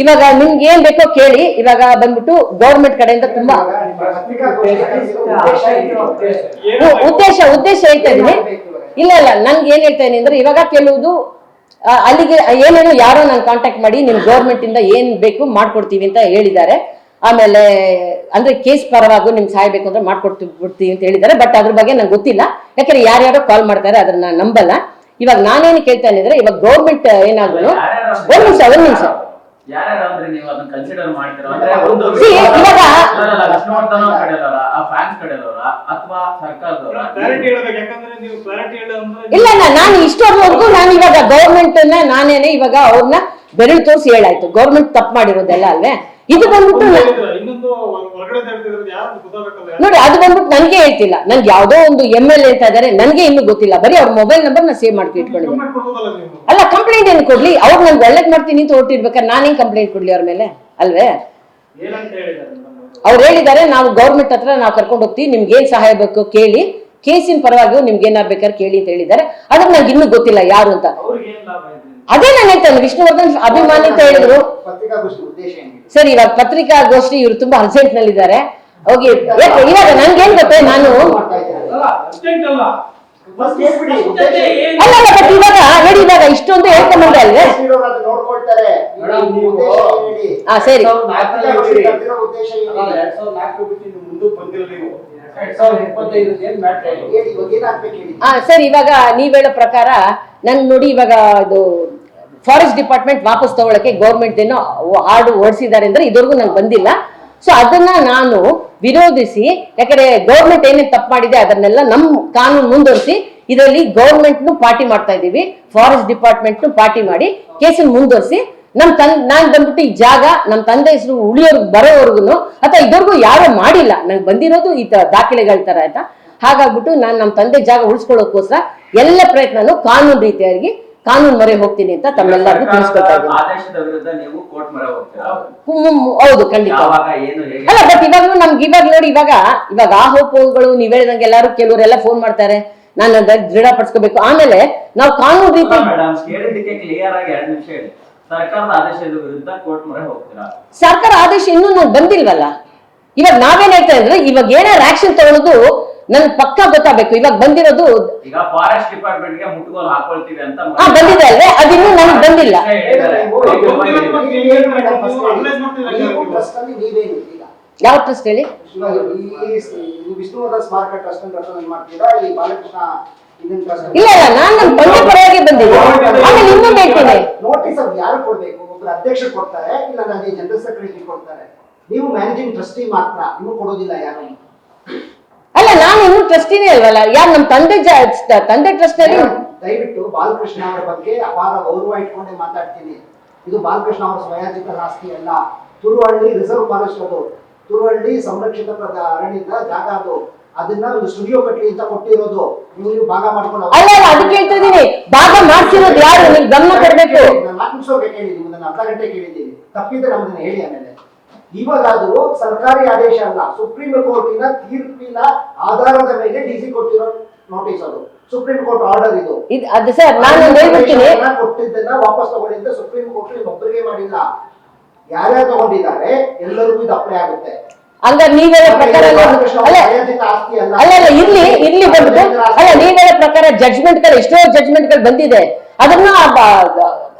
ಇವಾಗ ನಿಮ್ಗೆ ಏನ್ ಬೇಕೋ ಕೇಳಿ ಇವಾಗ ಬಂದ್ಬಿಟ್ಟು ಗೌರ್ಮೆಂಟ್ ಕಡೆಯಿಂದ ತುಂಬಾ ಉದ್ದೇಶ ಉದ್ದೇಶ ಹೇಳ್ತಾ ಇದೀನಿ. ಇಲ್ಲ ಇಲ್ಲ ನನ್ಗೆ ಏನ್ ಹೇಳ್ತಾ ಇದೀನಿ ಅಂದ್ರೆ ಇವಾಗ ಕೆಲವುದು ಅಲ್ಲಿಗೆ ಏನೇನು ಯಾರೋ ನಾನು ಕಾಂಟ್ಯಾಕ್ಟ್ ಮಾಡಿ ನಿಮ್ ಗೌರ್ಮೆಂಟ್ ಇಂದ ಏನ್ ಬೇಕು ಮಾಡ್ಕೊಡ್ತೀವಿ ಅಂತ ಹೇಳಿದ್ದಾರೆ. ಆಮೇಲೆ ಅಂದ್ರೆ ಕೇಸ್ ಪರವಾಗೂ ನಿಮ್ಗೆ ಸಹಾಯ ಬೇಕು ಅಂದ್ರೆ ಮಾಡ್ಕೊಡ್ತೀವಿ ಬಿಡ್ತೀವಿ ಅಂತ ಹೇಳಿದ್ದಾರೆ. ಬಟ್ ಅದ್ರ ಬಗ್ಗೆ ನಂಗೆ ಗೊತ್ತಿಲ್ಲ. ಯಾಕಂದ್ರೆ ಯಾರ್ಯಾರೋ ಕಾಲ್ ಮಾಡ್ತಾರೆ ಅದನ್ನ ನಂಬಲ್ಲ. ಇವಾಗ ನಾನೇನು ಕೇಳ್ತಾ ಇದ್ರೆ ಇವಾಗ ಗೌರ್ಮೆಂಟ್ ಏನಾದ್ರು ಒಂದ್ ನಿಮಿಷ ಒಂದ್ ನಿಮಿಷ. ನೀವು ಅದನ್ನ ಕನ್ಸಿಡರ್ ಮಾಡ್ತೀರಾ? ಅಂದ್ರೆ ಒಂದು See, ಇವಾಗ- ಅಲ್ಲಲ್ಲ, ವಿಷ್ಣುವರ್ಧನ್ ಅವ್ರ ಆ ಫ್ಯಾನ್ಸ್ ಕಡೆಯಲ್ಲವರ ಅಥವಾ ಸರ್ಕಾರದವರ? ಕ್ಲಾರಿಟಿ ಹೇಳ್ಬೇಕು ಯಾಕಂದ್ರೆ ನೀವು ಕ್ಲಾರಿಟಿ ಹೇಳ ಇಲ್ಲ ನಾನು ಇಷ್ಟವರೆಗೂ ನಾನು ಇವಾಗ ಗೌರ್ಮೆಂಟ್ನ ನಾನೇನೆ ಇವಾಗ ಅವ್ರನ್ನ ಬೆರಳು ತೋರಿಸಿ ಹೇಳಾಯ್ತು. ಗೌರ್ಮೆಂಟ್ ತಪ್ಪು ಮಾಡಿರೋದೆಲ್ಲ ಅಲ್ವೇ? ಇದು ಬಂದ್ಬಿಟ್ಟು ನೋಡಿ ಅದು ಬಂದ್ಬಿಟ್ಟು ನನ್ಗೆ ಹೇಳ್ತಿಲ್ಲ. ನನ್ಗೆ ಯಾವ್ದೋ ಒಂದು ಎಂ ಎಲ್ ಎ ಅಂತ ಇದಾರೆ ನನ್ಗೆ ಇನ್ನು ಗೊತ್ತಿಲ್ಲ. ಬರೀ ಅವ್ರ ಮೊಬೈಲ್ ನಂಬರ್ ನಾ ಸೇವ್ ಮಾಡ್ಕೊ ಇಟ್ಕೊಂಡಿದ್ದೀನಿ ನೀವು? ಅಲ್ಲ ಕಂಪ್ಲೇಂಟ್ ಏನು ಕೊಡ್ಲಿ? ಅವ್ರು ನನ್ಗೆ ಒಳ್ಳೇದ್ ಮಾಡ್ತೀನಿ ಅಂತ ಹೊರಟಿರ್ಬೇಕಾದ್ರೆ ನಾನೇನ್ ಕಂಪ್ಲೇಂಟ್ ಕೊಡ್ಲಿ ಅವ್ರ ಮೇಲೆ? ಅಲ್ವೇ? ಅವ್ರು ಹೇಳಿದ್ದಾರೆ ನಾವು ಗೌರ್ಮೆಂಟ್ ಹತ್ರ ನಾವು ಕರ್ಕೊಂಡು ಹೋಗ್ತೀವಿ ನಿಮ್ಗೆ ಏನ್ ಸಹಾಯ ಬೇಕು ಕೇಳಿ. ಕೇಸಿನ ಪರವಾಗಿ ನಿಮ್ಗೆ ಏನಾಗ್ಬೇಕಾದ್ರೆ ಕೇಳಿ ಅಂತ ಹೇಳಿದ್ದಾರೆ. ಅದಕ್ಕೆ ನಂಗೆ ಇನ್ನೂ ಗೊತ್ತಿಲ್ಲ ಯಾರು ಅಂತ. ಅವ್ರಿಗೆ ಏನ್ ಲಾಭ ಇದೆ? ಅದೇ ನಾನು ಹೇಳ್ತೇನೆ ವಿಷ್ಣುವರ್ಧನ್ ಅಭಿಮಾನಿ ಅಂತ ಹೇಳಿದ್ರು. ಸರಿ ಇವಾಗ ಪತ್ರಿಕಾಗೋಷ್ಠಿ ಇವರು ತುಂಬಾ ಅರ್ಜೆಂಟ್ ನಲ್ಲಿದ್ದಾರೆ ಹೋಗಿ ಇವಾಗ ಇವಾಗ ನನ್ಗೇನ್ ಗೊತ್ತೇ ನಾನು? ಅರ್ಜೆಂಟ್ ಅಲ್ಲ. ಏನು? ಬಟ್ ಇವಾಗ ನೋಡಿ ಇವಾಗ ಇಷ್ಟೊಂದು ಹೇಳ್ಕೊಂಬಂದ್ರೆ ಅಲ್ವೇ? ಏನ್ ಹೇಳಿ ಹಾ ಸರಿ. ಹಾ ಸರಿ ಇವಾಗ ನೀವ್ ಹೇಳೋ ಪ್ರಕಾರ ನನ್ ನೋಡಿ ಇವಾಗ ಇದು ಫಾರೆಸ್ಟ್ ಡಿಪಾರ್ಟ್ಮೆಂಟ್ ವಾಪಸ್ ತಗೊಳಕ್ಕೆ ಗೌರ್ಮೆಂಟ್ ಏನೋ ಹಾಡು ಓಡಿಸಿದ್ದಾರೆ ಅಂದ್ರೆ ಇದುವರೆಗೂ ನಂಗೆ ಬಂದಿಲ್ಲ. ಸೊ ಅದನ್ನ ನಾನು ವಿರೋಧಿಸಿ ಯಾಕಂದ್ರೆ ಗೌರ್ಮೆಂಟ್ ಏನೇನು ತಪ್ಪು ಮಾಡಿದೆ ಅದನ್ನೆಲ್ಲ ನಮ್ ಕಾನೂನು ಮುಂದುವರಿಸಿ ಇದರಲ್ಲಿ ಗೌರ್ಮೆಂಟ್ ನು ಪಾರ್ಟಿ ಮಾಡ್ತಾ ಇದ್ದೀವಿ. ಫಾರೆಸ್ಟ್ ಡಿಪಾರ್ಟ್ಮೆಂಟ್ ನು ಪಾರ್ಟಿ ಮಾಡಿ ಕೇಸನ್ನು ಮುಂದುವರಿಸಿ ನಮ್ ತನ್ ನಾನ್ ಬಂದ್ಬಿಟ್ಟು ಈ ಜಾಗ ನಮ್ ತಂದೆ ಹೆಸರು ಉಳಿಯೋರ್ಗ್ ಬರೋವರೆಗೂ ಅಥವಾ ಇದ್ರಿಗೂ ಯಾರು ಮಾಡಿಲ್ಲ. ನಂಗೆ ಬಂದಿರೋದು ಈ ತರ ದಾಖಲೆಗಳ ತರ ಆಯ್ತಾ? ಹಾಗಾಗ್ಬಿಟ್ಟು ನಾನು ನಮ್ಮ ತಂದೆ ಜಾಗ ಉಳಿಸ್ಕೊಳ್ಳೋಕೋಸ್ಕರ ಎಲ್ಲ ಪ್ರಯತ್ನನು ಕಾನೂನು ರೀತಿಯಾಗಿ ಕಾನೂನು ಮೊರೆ ಹೋಗ್ತೀನಿ ಅಂತ ತಮ್ಮೆಲ್ಲರಿಗೂ ತಿಳಿಸ್ಕೊಳ್ತಾ ಇದ್ದೀನಿ. ಹೌದು ಖಂಡಿತ. ಅಲ್ಲ ಬಟ್ ಇವಾಗ ನಮ್ಗೆ ಇವಾಗ ನೋಡಿ ಇವಾಗ ಇವಾಗ ಆ ಹೋಪುಗಳು ನೀವ್ ಹೇಳಿದಂಗೆ ಎಲ್ಲಾರು ಕೆಲವರೆಲ್ಲ ಫೋನ್ ಮಾಡ್ತಾರೆ. ನಾನು ದೃಢಪಡಿಸ್ಕೋಬೇಕು. ಆಮೇಲೆ ನಾವು ಕಾನೂನು ರೀತಿ ಸರ್ಕಾರದ ಆದೇಶದ ವಿರುದ್ಧ ಕೋರ್ಟ್ ಮೊರೆ ಹೋಗ್ತೀರಾ? ಸರ್ಕಾರ ಆದೇಶ ಇನ್ನೂ ನಂಗೆ ಬಂದಿಲ್ವಲ್ಲ? ಇವಾಗ ನಾವೇನ್ ಹೇಳ್ತಾ ಇದ್ರೆ ಇವಾಗ ಏನಾರ ಆಕ್ಷನ್ ತಗೊಳ್ಳೋದು ನನ್ ಪಕ್ಕ ಗೊತ್ತಾಗಬೇಕು. ಇವಾಗ ಬಂದಿರೋದು ಈಗ ಫಾರೆಸ್ಟ್ ಡಿಪಾರ್ಟ್ಮೆಂಟ್ಗೆ ಮುಟ್ಟುಗೋಲು ಹಾಕೊಳ್ತೀವಿ ಅಂತ ಹಾ ಬಂದಿದೆ ಅಲ್ವೇ? ಅದಿನ್ನೂ ನನಗೆ ಬಂದಿಲ್ಲ. ಯಾವ ಟ್ರಸ್ಟ್ ಹೇಳಿ? ವಿಷ್ಣುವರ್ಧನ್ ಸ್ಮಾರಕ ಟ್ರಸ್ಟ್ ಅಂತ ಮಾಡ್ತೀರಾ? ಈ ಬಾಲಕೃಷ್ಣ ಇಲ್ಲ ಇಲ್ಲ ನಾನು ನನ್ನ ತಂದೆ ಪರವಾಗಿ ಬಂದಿದ್ದೆ ಆಮೇಲೆ ಇನ್ನೊಂದು ಹೇಳ್ತೀನಿ. ಅದು ಯಾರು ಕೊಡ್ಬೇಕು? ಒಬ್ರು ಅಧ್ಯಕ್ಷ ಕೊಡ್ತಾರೆ ಇಲ್ಲ ನನಗೆ ಜನರಲ್ ಸೆಕ್ರೆಟರಿ ಕೊಡ್ತಾರೆ. ನೀವು ಮ್ಯಾನೇಜಿಂಗ್ ಟ್ರಸ್ಟಿ ಮಾತ್ರ ನೀವು ಕೊಡೋದಿಲ್ಲ ಯಾರು ಅಲ್ಲ ನಾನು ಇನ್ನೂ ಟ್ರಸ್ಟಿನೇ ಅಲ್ವಲ್ಲ ಯಾರು ನಮ್ಮ ತಂದೆ ತಂದೆ ಟ್ರಸ್ಟ್ ಅಲ್ಲಿ ದಯವಿಟ್ಟು ಬಾಲಕೃಷ್ಣ ಅವರ ಬಗ್ಗೆ ಅಪಾರ ಗೌರವ ಇಟ್ಕೊಂಡೆ ಮಾತಾಡ್ತೀನಿ. ಇದು ಬಾಲಕೃಷ್ಣ ಅವರ ಸ್ವಯಾಜಿತ ಆಸ್ತಿ ಅಲ್ಲ. ತುರುವಳ್ಳಿ ರಿಸರ್ವ್ ಫಾರೆಸ್ಟ್ ಅದು. ತುರುವಳ್ಳಿ ಸಂರಕ್ಷಿತ ಅರಣ್ಯದ ಜಾಗ ಅದು. ಅದನ್ನ ಒಂದು ಸ್ಟುಡಿಯೋ ಕಟ್ಲಿ ಅಂತ ಕೊಟ್ಟಿರೋದು ನೀವು ಭಾಗ ಮಾಡ್ಕೊಂಡು ಅಲ್ಲ ಅಲ್ಲ ಅದಕ್ಕೆ ಹೇಳ್ತಾ ಇದೀನಿ ಭಾಗ ಮಾಡ್ಸಿರೋದು ಯಾರು? ನೀವು ಗಮನ ಕೊಡ್ಬೇಕು. ನಾನು ನಿಮಿಷ ಕೇಳಿದ್ದೀನಿ ನಿಮ್ಮನ್ನ ಅರ್ಧ ಗಂಟೆ ಕೇಳಿದ್ದೀನಿ. ತಪ್ಪಿದ್ರೆ ನಮ್ಮದನ್ನ ಹೇಳಿ ಆಮೇಲೆ. ಇವಾಗ ಅದು ಸರ್ಕಾರಿ ಆದೇಶ ಅಲ್ಲ ಸುಪ್ರೀಂ ಕೋರ್ಟಿನ ತೀರ್ಪಿನ ಆಧಾರದ ಮೇಲೆ ಡಿ ಸಿ ಕೊಟ್ಟಿರೋ ನೋಟಿಸ್ ಅದು. ಸುಪ್ರೀಂ ಕೋರ್ಟ್ ಆರ್ಡರ್ ಇದು. ಅದು ಸರ್ ನಾನು ಹೇಳ್ಬಿಡ್ತೀನಿ. ಕೊಟ್ಟಿದ್ದನ್ನ ವಾಪಸ್ ತಗೊಂಡಿದ್ದೆ ಸುಪ್ರೀಂ ಕೋರ್ಟ್ ಒಬ್ಬರಿಗೆ ಮಾಡಿಲ್ಲ. ಯಾರ್ಯಾರು ತಗೊಂಡಿದ್ದಾರೆ ಎಲ್ಲರಿಗೂ ಇದು ಅಪ್ಲೈ ಆಗುತ್ತೆ. ಹಂಗಾರೆ ನೀವ್ ಹೇಳೋ ಪ್ರಕಾರ ಅಲ್ಲ ಅಲ್ಲ ಇಲ್ಲಿ ಇಲ್ಲಿ ಬಂದ್ಬಿಟ್ಟು. ಅಲ್ಲ ನೀವ್ ಹೇಳೋ ಪ್ರಕಾರ ಜಡ್ಜ್ಮೆಂಟ್ಗಳು ಎಷ್ಟೋ ಜಡ್ಜ್ಮೆಂಟ್ಗಳು ಬಂದಿದೆ. ಅದನ್ನ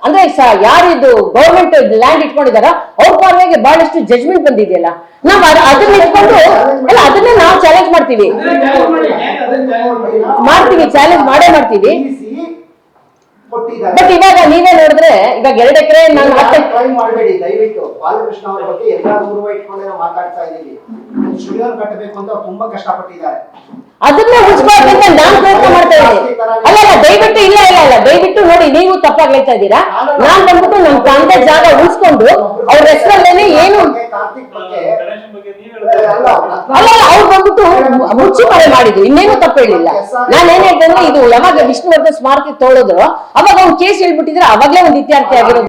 ಅಂದ್ರೆ ಯಾರು ಯಾರಿದು ಗೌರ್ಮೆಂಟ್ ಲ್ಯಾಂಡ್ ಇಟ್ಕೊಂಡಿದಾರ ಅವ್ರ ಪರವಾಗಿ ಬಹಳಷ್ಟು ಜಡ್ಜ್ಮೆಂಟ್ ಬಂದಿದೆಯಲ್ಲ. ನಾವ್ ಅದನ್ನ ಇಟ್ಕೊಂಡು ಅಲ್ಲ ಅದನ್ನ ನಾವು ಚಾಲೆಂಜ್ ಮಾಡ್ತೀವಿ. ಮಾಡ್ತೀವಿ. ಚಾಲೆಂಜ್ ಮಾಡೇ ಮಾಡ್ತೀವಿ. ಕೊಟ್ಟಿದ್ದಾರೆ. ಬಟ್ ಇವಾಗ ನೀವೇ ನೋಡಿದ್ರೆ ಇವಾಗ ಎರಡ್ ಎಕರೆ ನಾನು ಟ್ರೈ ಮಾಡಬೇಡಿ ದಯವಿಟ್ಟು. ಬಾಲಕೃಷ್ಣ ಅವರ ಬಗ್ಗೆ ಎಲ್ಲಾ ಗೌರವ ಇಟ್ಕೊಂಡು ನಾವು ಮಾತಾಡ್ತಾ ಇದ್ದೀವಿ. ಸ್ಟುಡಿಯೋ ಕಟ್ಟಬೇಕು ಅಂತ ತುಂಬಾ ಕಷ್ಟಪಟ್ಟಿದ್ದಾರೆ. ಅದನ್ನ ಉಳಿಸ್ಬೇಕಂತ ನಾನ್ ಪ್ರಯತ್ನ ಮಾಡ್ತಾ ಇದ್ದೀನಿ. ಅಲ್ಲ ಅಲ್ಲ ದಯವಿಟ್ಟು ಇಲ್ಲ ಇಲ್ಲ ಇಲ್ಲ. ದಯವಿಟ್ಟು ನೋಡಿ ನೀವು ತಪ್ಪಾಗ್ಲೈತಾ ಹೇಳ್ತಾ ಇದ್ದೀರಾ? ನಾನ್ ಬಂದ್ಬಿಟ್ಟು ನಮ್ ಪ್ರಾಂತ ಜಾಗ ಉಳಿಸ್ಕೊಂಡು ಅವ್ರ ಹೆಸರಲ್ಲೇನೆ ಅಲ್ಲ, ಹೇಳಿದ್ರೆ ಅಲ್ಲ ಅಲ್ಲ. ಅವ್ರು ಬಂದ್ಬಿಟ್ಟು ಮುಚ್ಚು ಮರೆ ಮಾಡಿದ್ರು. ಇನ್ನೇನು ತಪ್ಪು ಹೇಳಿಲ್ಲ. ನಾನು ಏನ್ ಹೇಳ್ತೇನೆ ಇದು ಯಾವಾಗ ವಿಷ್ಣುವರ್ಧನ್ ಸ್ಮಾರಕ ತೊಗೊಳೋದ್ರು ಅವಾಗ ಅವ್ನು ಕೇಸ್ ಹೇಳ್ಬಿಟ್ಟಿದ್ರೆ ಅವಾಗಲೇ ಒಂದು ಇತ್ಯರ್ಥ ಆಗಿರೋದು.